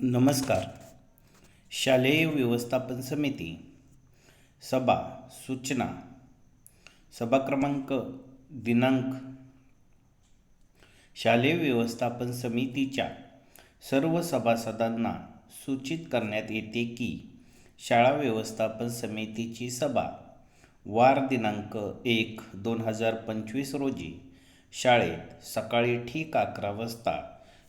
नमस्कार. शालेय व्यवस्थापन समिती सभा सूचना सभा क्रमांक दिनांक. शालेय व्यवस्थापन समितीच्या सर्व सभासदांना सूचित करण्यात येते की शाळा व्यवस्थापन समितीची सभा वार दिनांक एक दोन हजार पंचवीस रोजी शाळेत सकाळी ठीक अकरा वाजता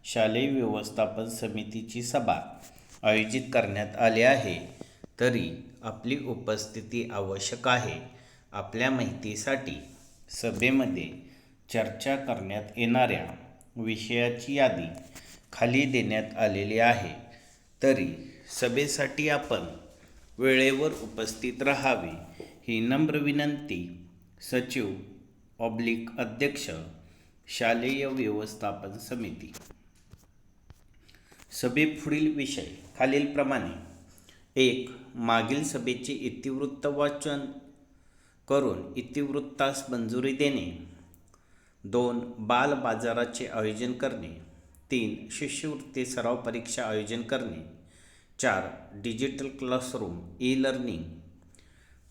शालेय व्यवस्थापन समितीची सभा आयोजित करण्यात आली आहे. तरी आपली उपस्थिती आवश्यक आहे. आपल्या माहितीसाठी सभेमध्ये चर्चा करण्यात येणाऱ्या विषयाची यादी खाली देण्यात आलेली आहे. तरी सभेसाठी आपण वेळेवर उपस्थित राहावे ही नम्र विनंती सचिव ऑब्लिक अध्यक्ष शालेय व्यवस्थापन समिती. सभेपुढील विषय खालीलप्रमाणे. एक मागील सभेचे इतिवृत्त वाचन करून इतिवृत्तास मंजुरी देणे. दोन बाल बाजाराचे आयोजन करणे. तीन शिष्यवृत्ती सराव परीक्षा आयोजन करणे. चार डिजिटल क्लासरूम ई लर्निंग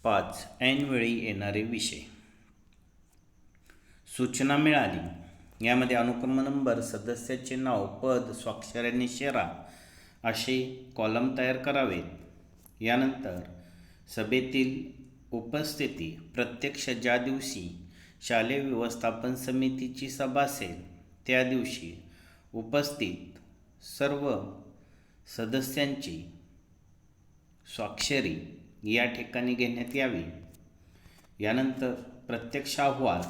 पाच ऐनवेळी येणारे विषय. सूचना मिळाली. यामध्ये अनुक्रम नंबर सदस्याचे नाव पद स्वाक्षऱ्यांनी शेरा असे कॉलम तयार करावेत. यानंतर सभेतील उपस्थिती प्रत्यक्ष ज्या दिवशी शालेय व्यवस्थापन समितीची सभा असेल त्या दिवशी उपस्थित सर्व सदस्यांची स्वाक्षरी या ठिकाणी घेण्यात यावी. यानंतर प्रत्यक्ष अहवाल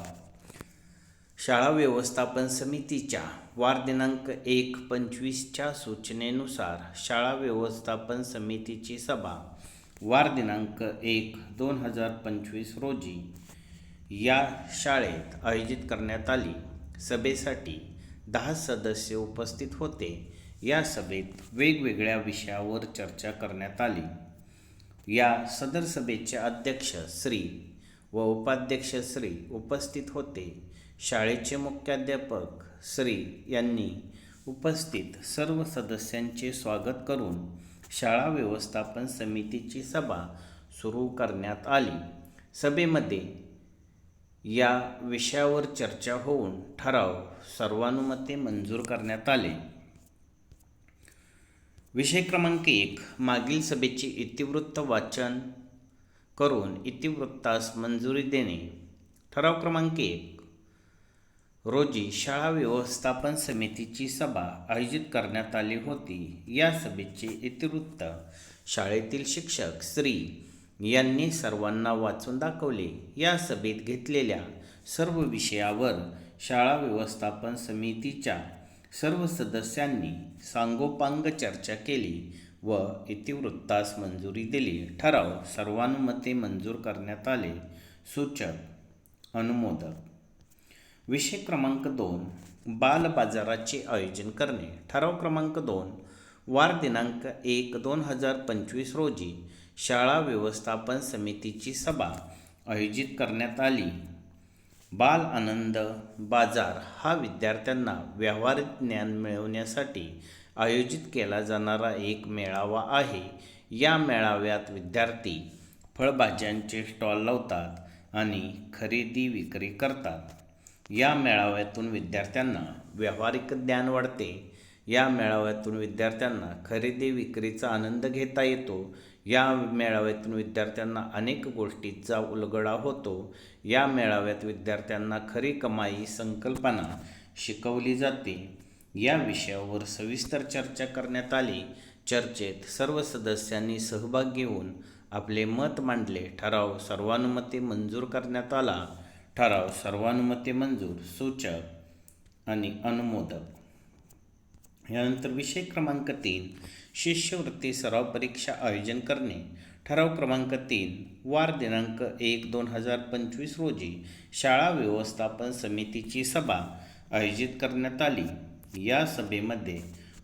शाळा व्यवस्थापन समितीच्या वार दिनांक एक पंचवीसच्या सूचनेनुसार शाळा व्यवस्थापन समितीची सभा वार दिनांक एक दोन हजार पंचवीस रोजी या शाळेत आयोजित करण्यात आली. सभेसाठी दहा सदस्य उपस्थित होते. या सभेत वेगवेगळ्या विषयावर चर्चा करण्यात आली. या सदर सभेचे अध्यक्ष श्री व उपाध्यक्ष श्री उपस्थित होते. शाळेचे मुख्याध्यापक श्री यांनी उपस्थित सर्व सदस्यांचे स्वागत करून शाळा व्यवस्थापन समितीची सभा सुरू करण्यात आली. सभेमध्ये या विषयावर चर्चा होऊन ठराव सर्वानुमते मंजूर करण्यात आले. विषय क्रमांक एक मागील सभेचे इतिवृत्त वाचन करून इतिवृत्तास मंजुरी देणे. ठराव क्रमांक एक रोजी शाळा व्यवस्थापन समितीची सभा आयोजित करण्यात आली होती. या सभेचे इतिवृत्त शाळेतील शिक्षक श्री यांनी सर्वांना वाचून दाखवले. या सभेत घेतलेल्या सर्व विषयावर शाळा व्यवस्थापन समितीच्या सर्व सदस्यांनी सांगोपांग चर्चा केली व इतिवृत्तास मंजुरी दिली. ठराव सर्वानुमते मंजूर करण्यात आले. सूचक अनुमोदक. विषय क्रमांक दोन बाल बाजाराचे आयोजन करणे. ठराव क्रमांक दोन वार दिनांक एक दोन हजार पंचवीस रोजी शाळा व्यवस्थापन समितीची सभा आयोजित करण्यात आली. बाल आनंद बाजार हा विद्यार्थ्यांना व्यावहारिक ज्ञान मिळवण्यासाठी आयोजित केला जाणारा एक मेळावा आहे. या मेळाव्यात विद्यार्थी फळभाज्यांचे स्टॉल लावतात आणि खरेदी विक्री करतात. या मेळाव्यातून विद्यार्थ्यांना व्यावहारिक ज्ञान वाढते. या मेळाव्यातून विद्यार्थ्यांना खरेदी विक्रीचा आनंद घेता येतो. या मेळाव्यातून विद्यार्थ्यांना अनेक गोष्टींचा उलगडा होतो. या मेळाव्यात विद्यार्थ्यांना खरी कमाई संकल्पना शिकवली जाते. या विषयावर सविस्तर चर्चा करण्यात आली. चर्चेत सर्व सदस्यांनी सहभाग घेऊन आपले मत मांडले. ठराव सर्वानुमते मंजूर करण्यात आला. ठराव सर्वानुमते मंजूर सूचक आणि अनुमोदक. यानंतर विषय क्रमांक तीन शिष्यवृत्ती सराव परीक्षा आयोजन करणे. ठराव क्रमांक तीन वार दिनांक एक दोन हजार पंचवीस रोजी शाळा व्यवस्थापन समितीची सभा आयोजित करण्यात आली. या सभेमध्ये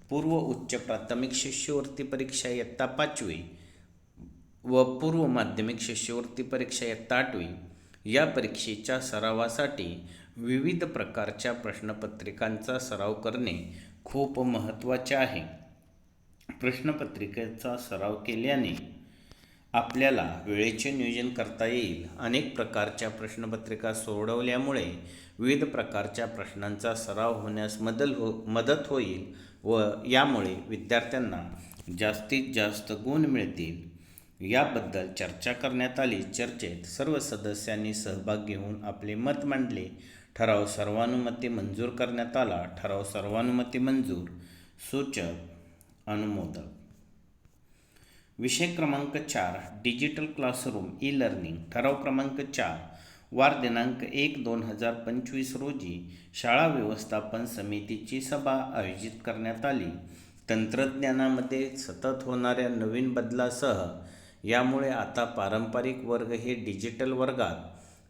पूर्व उच्च प्राथमिक शिष्यवृत्ती परीक्षा इयत्ता पाचवी व पूर्व माध्यमिक शिष्यवृत्ती परीक्षा इयत्ता आठवी या परीक्षेच्या सरावासाठी विविध प्रकारच्या प्रश्नपत्रिकांचा सराव करणे खूप महत्त्वाचे आहे. प्रश्नपत्रिकेचा सराव केल्याने आपल्याला वेळेचे नियोजन करता येईल. अनेक प्रकारच्या प्रश्नपत्रिका सोडवल्यामुळे विविध प्रकारच्या प्रश्नांचा सराव होण्यास मदल हो मदत होईल व यामुळे विद्यार्थ्यांना जास्तीत जास्त गुण मिळतील. याबद्दल चर्चा करण्यात आली. चर्चेत सर्व सदस्यांनी सहभाग घेऊन आपले मत मांडले. ठराव सर्वानुमते मंजूर करण्यात आला. ठराव सर्वानुमते मंजूर. सूचक. अनुमोदक. विषय क्रमांक चार. डिजिटल क्लासरूम ई लर्निंग ठराव क्रमांक चार. वार दिनांक एक दोन हजार पंचवीस रोजी शाळा व्यवस्थापन समितीची सभा आयोजित करण्यात आली. तंत्रज्ञानामध्ये सतत होणाऱ्या नवीन बदलासह यामुळे आता पारंपरिक वर्ग हे डिजिटल वर्गात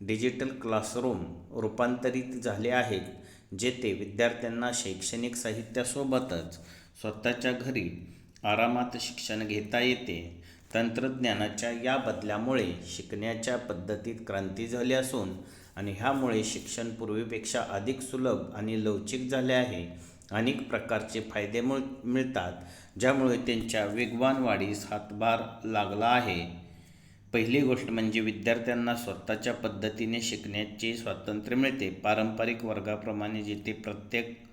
डिजिटल क्लासरूम रूपांतरित झाले आहेत जेथे विद्यार्थ्यांना शैक्षणिक साहित्यासोबतच स्वतःच्या घरी आरामात शिक्षण घेता येते. तंत्रज्ञानाच्या या बदल्यामुळे शिकण्याच्या पद्धतीत क्रांती झाली असून आणि ह्यामुळे शिक्षण पूर्वीपेक्षा अधिक सुलभ आणि लवचिक झाले आहे. अनेक प्रकारचे फायदे मिळ मिळतात ज्यामुळे त्यांच्या वेगवान वाढीस हातभार लागला आहे. पहिली गोष्ट म्हणजे विद्यार्थ्यांना स्वतःच्या पद्धतीने शिकण्याचे स्वातंत्र्य मिळते. पारंपरिक वर्गाप्रमाणे जिथे प्रत्येक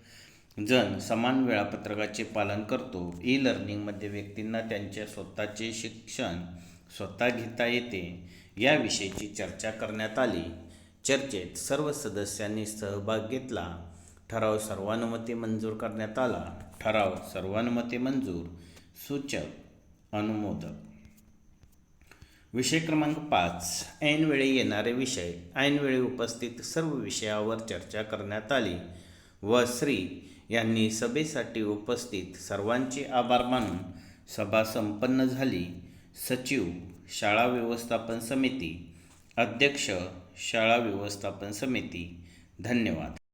जण समान वेळापत्रकाचे पालन करतो ई लर्निंगमध्ये व्यक्तींना त्यांच्या स्वतःचे शिक्षण स्वतः घेता येते. याविषयीची चर्चा करण्यात आली. चर्चेत सर्व सदस्यांनी सहभाग घेतला. ठराव सर्वानुमते मंजूर करण्यात आला. ठराव सर्वानुमते मंजूर. सूचक. अनुमोदक. विषय क्रमांक पाच. ऐनवेळी येणारे विषय. ऐनवेळी उपस्थित सर्व विषयावर चर्चा करण्यात आली व श्री यांनी सभेसाठी उपस्थित सर्वांचे आभार मानून सभा संपन्न झाली. सचिव शाळा व्यवस्थापन समिती. अध्यक्ष शाळा व्यवस्थापन समिती. धन्यवाद.